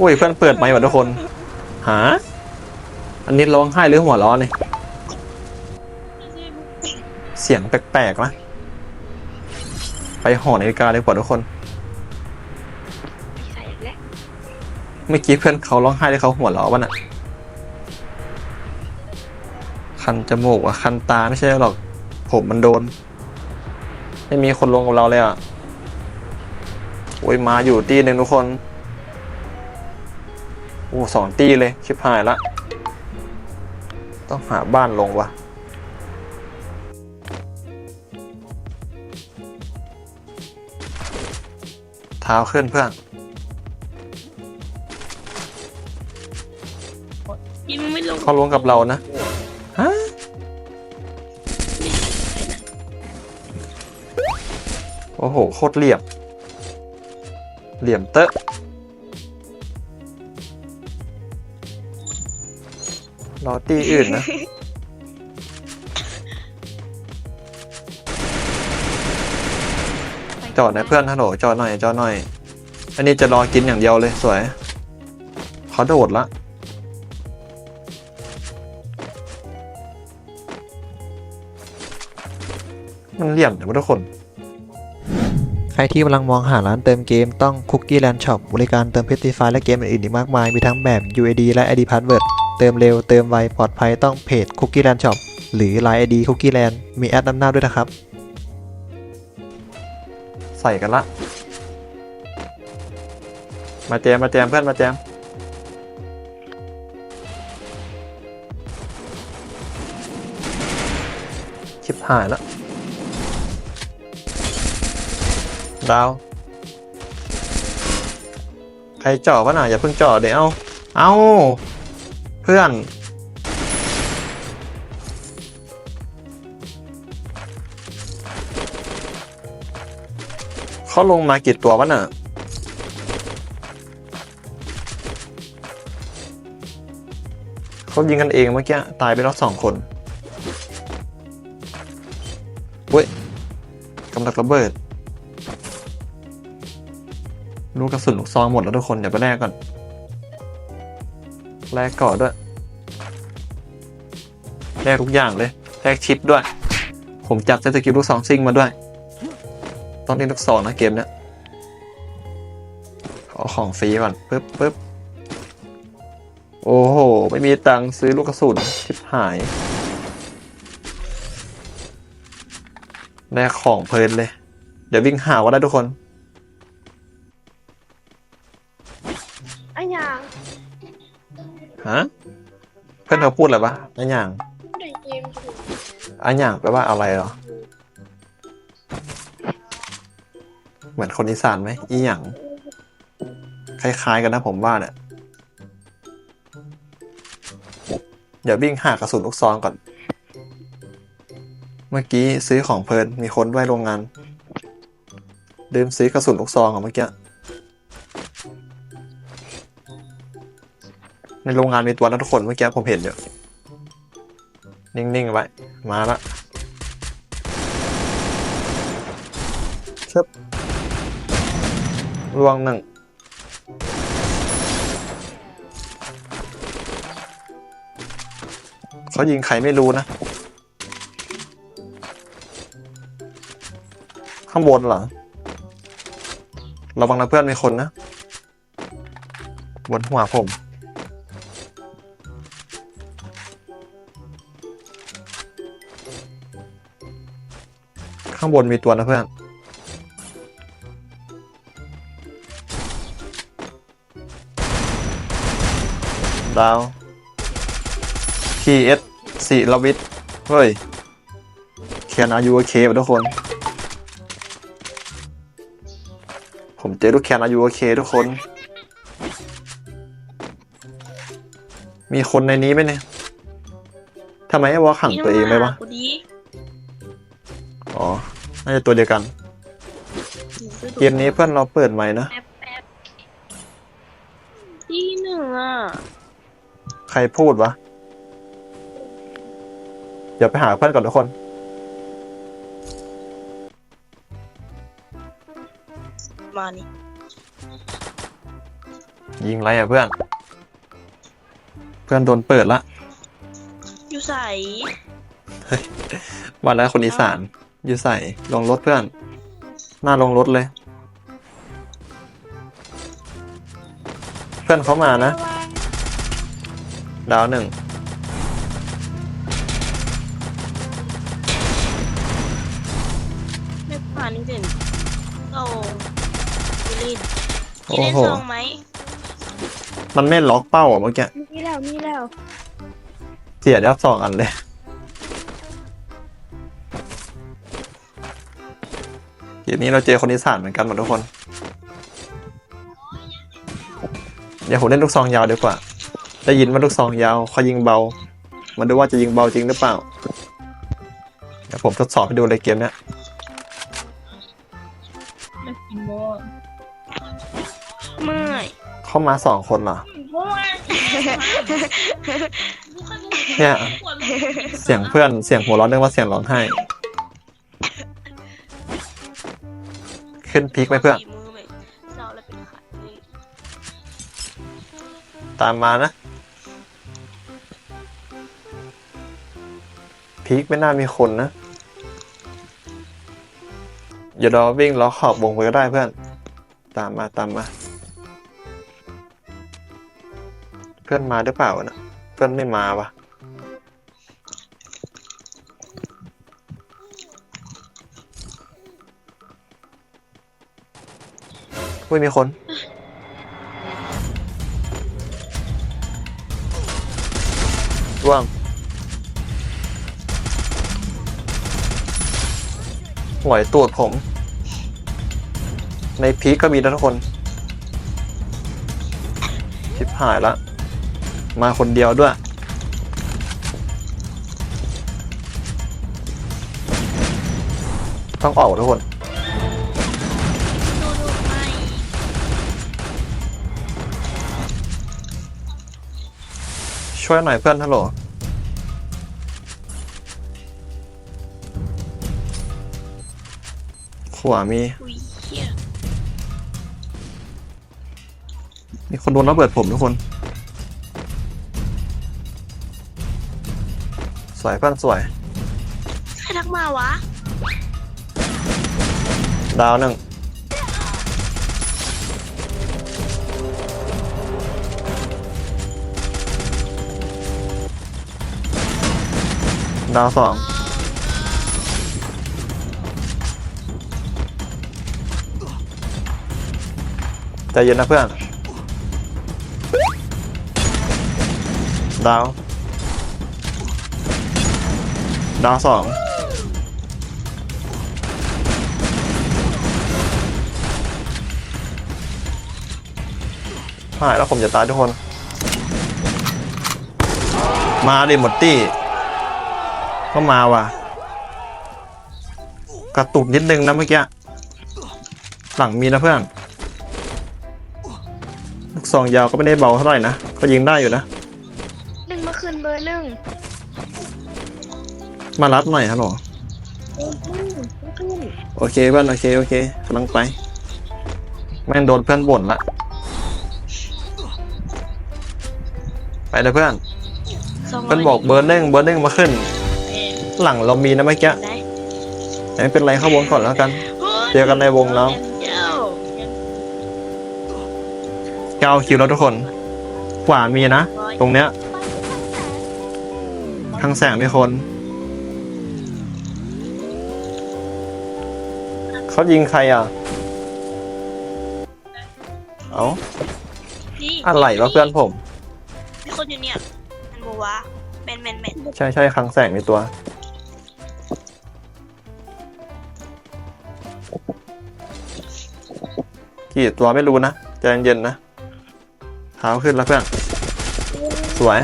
อุ้ยเพื่อนเปิดไมค์ว่ะทุกคนหาอันนี้ร้องไห้หรือหัวเร้อนนี่ยเสียงแปลกๆนะไปหอนาฬิกาเลยกว่าทุกคน เมื่อกี้เพื่อนเขาร้องไห้หรือเขาหัวเราะวะน่ะ คันจมูกอะคันตาไม่ใช่หรอก ผมมันโดน ไม่มีคนลงกับเราเลยอะโอ้ยมาอยู่ตีหนึ่งทุกคน โอ้สองตีเลย ชิบหายละ ต้องหาบ้านลงวะเท้าขึ้นเพื่อนยิงไม่ลงเขาลงกับเรานะ ฮะ โอ้โห โคตรเหลี่ยม เหลี่ยมเตอะ รอตีอื่นนะ จอดหน่อยเพื่อนฮัลโหลจอดหน่อยจอดหน่อย อันนี้จะรอกินอย่างเดียวเลยสวยเขาโดดละมันเหลี่ยมแต่ว่าทุกคน ใครที่กำลังมองหาร้านเติมเกมต้อง Cookie Land Shop บริการเติมเพชรตีไฟและเกมอื่นๆอีกมากมาย มีทั้งแบบ UID และ ID Password เติมเร็วเติมไวปลอดภัยต้องเพจ Cookie Land Shop หรือ Line ID Cookie Land มีแอดนำหน้าด้วยนะครับ ใส่กันละ มาแจมมาแจมเพื่อนมาแจมชิบหายแล้วดาว ใครจ่อวะน่ะอย่าเพิ่งจ่อเดี๋ยวเอาเอา เพื่อน เขาลงมากี่ตัววะน่ะเขายิงกันเองเมื่อกี้ ตายไปแล้วสองคนเว้ยกำลังระเบิดลูกกระสุนลูกซองหมดแล้วทุกคน เดี๋ยวไปแลกก่อน แลกก่อด้วยแลกทุกอย่างเลยแลกชิปด้วย ผมจับเซตสกิลลูกซองซิงมาด้วย ต้องเล่นลูกซองนะเกมเนี้ยขอของฟรีก่อนปึ๊บปึ๊บโอ้โห ไม่มีตังค์ซื้อลูกกระสุนชิบหายแลกของเพลินเลย เดี๋ยววิ่งหาว่าได้ทุกคน ฮะเพื่อนเขาพูดอะไรปะอันหย่างในเกมถูกอันหย่างแปลว่าอะไรเหรอ เหมือนคนอีสานไหมอีหยังคล้ายๆกันนะผมว่าเนี่ยเดี๋ยววิ่งหากระสุนลูกซองก่อน เมื่อกี้ซื้อของเพลินมีคนด้วยโรงงานลืมซื้อกระสุนลูกซองอะเมื่อกี้ ในโรงงานมีตัวนะทุกคนเมื่อกี้ผมเห็นอยู่นิ่งๆไว้ มาละชึบลวงหนึ่งเขายิงใครไม่รู้นะ ข้างบนเหรอระวังนะเพื่อนมีคนนะ บนหัวผม ข้างบนมีตัวนะเพื่อน ดาว TS สี่ลวิทเฮ้ยเคียนอายุโอเคป่ะทุกคน ผมเจอลูกแคนอายุโอเคทุกคน มีคนในนี้ไหมเนี่ยทำไมไอ้วอขังตัวเองไหมวะ กูดี อ๋อ น่าจะตัวเดียวกัน เกมนี้เพื่อนเราเปิดใหม่นะ แป๊บแป๊บที่หนึ่งอะ ใครพูดวะ เดี๋ยวไปหาเพื่อนก่อนทุกคน มานี่ยิงไรอะเพื่อน เพื่อนโดนเปิดละ อยู่ใสวันแล้วคนอีสาน อยู่ใส่ลงรถเพื่อน หน้าลงรถเลย เพื่อนเขามานะ ดาวหนึ่งไม่ผ่านนี่เด่นโอ้ยิลินโอ้ยิลินโห ซองไหมมันไม่ล็อกเป้าอะเมื่อกี้นี่แล้วนี่แล้ว เสียดับสองอันเลย ทีนี้เราเจอคนอีสานเหมือนกันหมดทุกคน เดี๋ยวผมเล่นลูกซองยาวดีกว่า ได้ยินว่าลูกซองยาวเขายิงเบามาดูว่าจะยิงเบาจริงหรือเปล่า เดี๋ยวผมทดสอบให้ดูเลยเกมเนี้ยไม่กินโมเมื่อยเข้ามาสองคนเหรอเมื่อยเนี่ย เสียงเพื่อนเสียงหัวเร้อนนึกว่าเสียงร้องไห้ ขึ้นพีคไหมเพื่อน มือไหมเราแล้วเป็นขาดนี่ตามมานะ พีคไม่น่ามีคนนะ อย่ารอวิ่งล้อขอบวงไปก็ได้เพื่อน ตามมาตามมา เพื่อนมาหรือเปล่านะเพื่อนไม่มาวะ ไม่มีคน ร่วง หวยตูดผม ในพีคก็มีนะทุกคน ชิบหายละ มาคนเดียวด้วยต้องออกทุกคน ช่วยหน่อยเพื่อนฮัลโหลขวามี อุ้ยเฮียมีคนโดนระเบิดผมทุกคน สวยเพื่อนสวย ใครทักมาวะ ดาวหนึ่ง ดาวสองใจเย็นนะเพื่อน ดาว ดาวสองหายแล้วผมจะตายทุกคน มาดิหมดตี้ ก็มาว่ะ กระตุกนิดนึงนะเมื่อกี้ หลังมีนะเพื่อน ลูกซองยาวก็ไม่ได้เบาเท่าไหร่นะ ก็ยิงได้อยู่นะ หนึ่งมาคืนเบอร์หนึ่งมารับหน่อยฮัลโหลเบอร์หนึ่งมาคืนโอเคเพื่อนโอเคโอเคกำลังไป แม่งโดนเพื่อนบ่นละไปเลยเพื่อนสองร้ยเพื่อนบอกเบอร์หนึ่งเบอร์หนึ่งมาขึ้นเอ๊ะ หลังเรามีนะเมื่อกี้ได้แต่ไม่เป็นไรเข้าวงก่อนแล้วกัน เจอกันในวงแล้วเจ้าเก้าคิวแล้วทุกคนขวามีนะ ตรงเนี้ยทางแสงมีคนเขายิงใครอะ เอานี่อะไรวะเพื่อนผมมีคนอยู่เนี่ยมันบอกว่าแมนแมนแมนใช่ใช่คลังแสงมีตัว กี่ตัวไม่รู้นะใจเย็นๆนะเท้าขึ้นแล้วเพื่อน สวย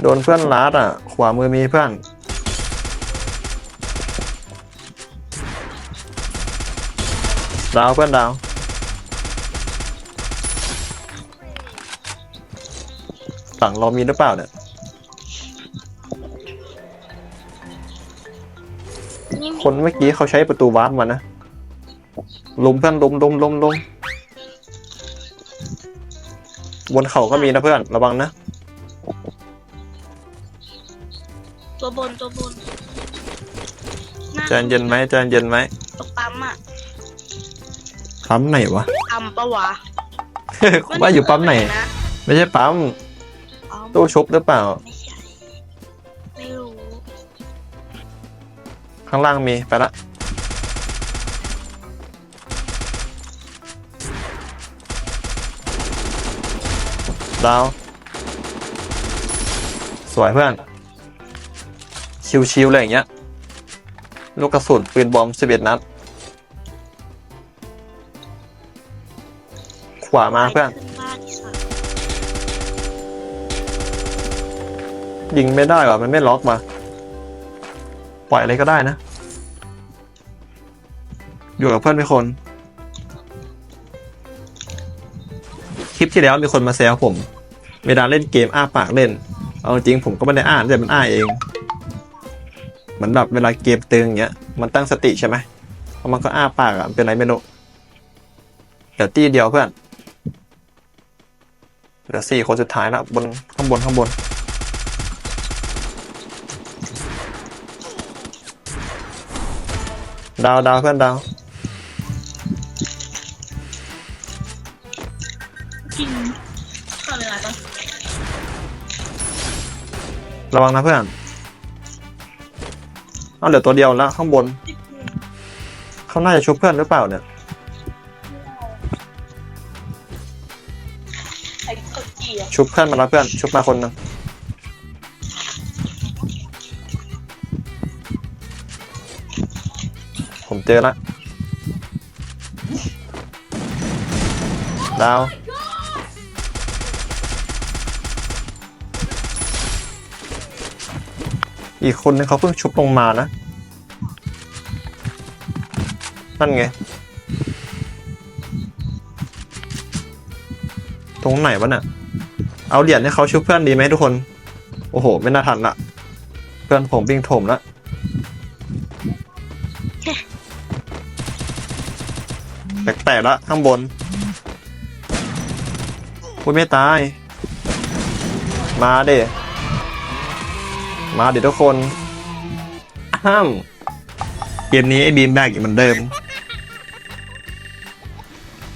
โดนเพื่อนลาดอะ ขวามือมีเพื่อน ดาวเพื่อนดาวฝั่งเรามีหรือเปล่าเนี่ยคนเมื่อกี้เขาใช้ประตูวาร์ปมานะ ลุมเพื่อนลุมลุมลุมลุมบนเขาก็มีนะเพื่อน ระวังนะ ตัวบนตัวบนหาใจเย็นไหมใจเย็นไหมตกปั๊มอะปั๊มไหนวะ ปั๊มปะวะว่าอยู่ปั๊มไหนนะไม่ใช่ปั๊มอ๋อตู้ชุบหรือเปล่า ไม่ใช่ ไม่รู้ ข้างล่างมีไปละ ดาว สวยเพื่อน ชิวๆเลยอย่างเงี้ย ลูกกระสุนปืนบอม11นัด ขวามาเพื่อน ยิงไม่ได้ว่ะมันไม่ล็อกว่ะปล่อยอะไรก็ได้นะ อยู่กับเพื่อนเป็นคน คลิปที่แล้วมีคนมาแซวผม เวลาเล่นเกมอ้าปากเล่น เอาจริงผมก็ไม่ได้อ่าแต่มันอ้าเองเหมือนแบบเวลาเกมตึงอย่างเงี้ย มันตั้งสติใช่ไหมพอมันก็อ้าปากอะเป็นไรไม่รู้เดี๋ยวตีเดียวเพื่อนเหลือสี่คนสุดท้ายล้วบนข้างบนข้างบน ดาวดาวเพื่อนดาว ระวังนะเพื่อนเอาเหลือตัวเดียวแล้วข้างบน เขาน่าจะชุบเพื่อนหรือเปล่าเนี่ยชุบเพื่อนมาแล้วเพื่อนชุบมาคนหนึงผมเจอละดาว อีกคนนึงเขาเพิ่งชุบลงมานะ นั่นไง ตรงไหนวะเนี่ยเอาเหรียญให้เขาชุบเพื่อนดีไหมทุกคน โอ้โห ไม่น่าทันละเพื่อนผมวิ่งโถมละแตกๆละข้างบนพูดไม่ตาย มาเด้ มาเดี๋ยวทุกคนอ้ามเกมนี้ไอ้บีมแบกอีกเหมือนเดิม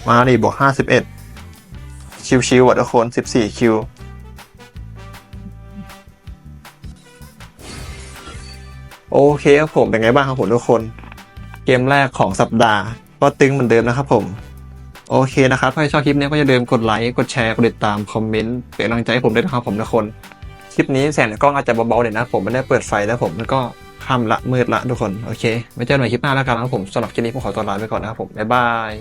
มาดิบวกห้าสิบเอ็ดชิวๆอะทุกคน14คิวโอเคครับผมเป็นไงบ้างครับผมทุกคน เกมแรกของสัปดาห์ ก็ตึงเหมือนเดิมนะครับผม โอเคนะครับถ้าชอบคลิปนี้ก็อย่าลืมกดไลค์กดแชร์กดติดตามคอมเมนต์เป็นกำลังใจให้ผมด้วยนะครับผมทุกคน ลิปนี้แสงในกล้องอาจจะเบาๆเดี๋ยนะ ผมไม่ได้เปิดไฟแล้วผมก็ค่ำละมืดละทุกคน โอเคไว้เจอกันใหม่คลิปหน้าแล้วกันนะครับผมสำหรับคลิปนี้ผมขอตัวลาไปก่อนนะครับผมบ๊ายบาย